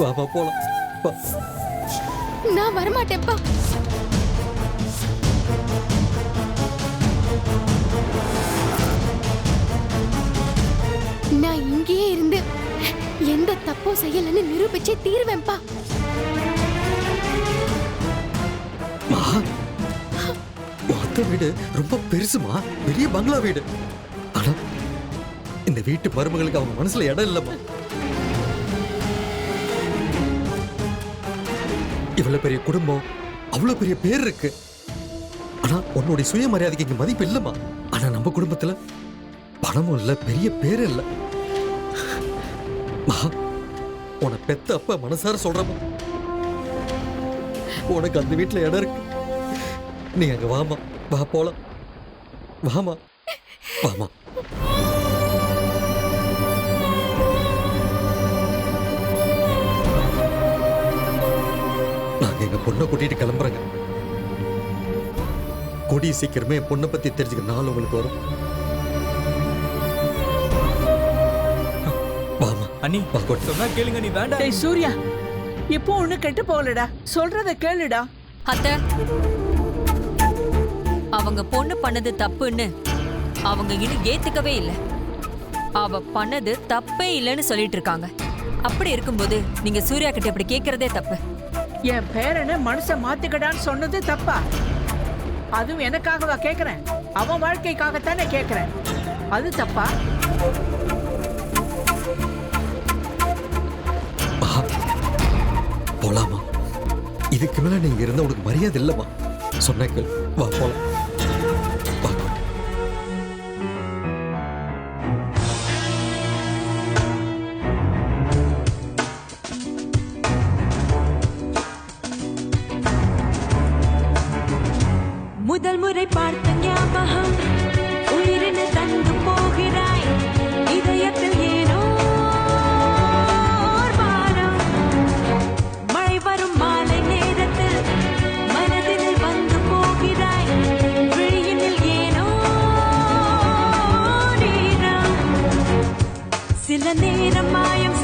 வாமா போலாம். நான் வரமாட்டேன்ப்பா நான் இங்கேயே இருந்து எந்த தப்பும் செய்யலன்னு நிரூபிச்சே தீருவேன்ப்பா மா. அத்தை வீடு ரொம்ப பெருசுமா பெரிய பங்களா வீடு. ஆனா இந்த வீட்டு மருமகளுக்கு அவங்க மனசுல இடம் இல்லம்மா இவ்வளவு பெரிய குடும்பம் அவ்வளவு பெரிய பேர் இருக்கு. ஆனா உன்னுடைய சுயமரியாதைக்கு இங்க மதிப்பு இல்லைம்மா. ஆனா நம்ம குடும்பத்துல பணமும் இல்ல பெரிய பேர் இல்ல. மா உன பெத்த அப்ப மனசார சொல்றமா உனக்கு அந்த வீட்டுல இடம் இருக்கு. நீ அங்க வாமா வா போலாம். வாமா வாமா நாங்க எங்க பொண்ணை கூட்டிட்டு கிளம்புறோங்க. கூடிய சீக்கிரமே என் பொண்ணை பத்தி தெரிஞ்சுக்க நாள் உங்களுக்கு வரும். அண்ணி சொன்னா கேளுங்க நீ வேண்டாம். டேய் சூர்யா இப்போ ஒண்ணு கெட்டு போகலடா. சொல்றத கேளுடா. அத்தை அவங்க பொண்ணு பண்ணது தப்புன்னு அவங்க இன்னும் ஏத்துக்கவே இல்லை. அவ பண்ணது தப்பே இல்லைன்னு சொல்லிட்டு இருக்காங்க. அப்படி இருக்கும்போது நீங்க சூர்யா கிட்ட இப்படி கேக்குறதே தப்பு. என் பேரனை மனச மாத்திக்கடான்னு சொன்னது தப்பா? அதுவும் எனக்காகவா கேக்குறேன்? அவன் வாழ்க்கைக்காகத்தானே கேக்குறேன். அது தப்பா. போலாமா? இதுக்கு மேல நீங்க இருந்தா உனக்கு மரியாதை இல்லம்மா. சொன்ன கேள். வா போலாம். முதல் முறை பார்த்த ஞாபகம் உயிரின தந்து போகிறாய். இதயத்தில் ஏனோ பாரம். மழை வரும் மாலை நேரத்தில் மனதில் வந்து போகிறாய். விழியினில் ஏனோ சில நேரம் மாயம்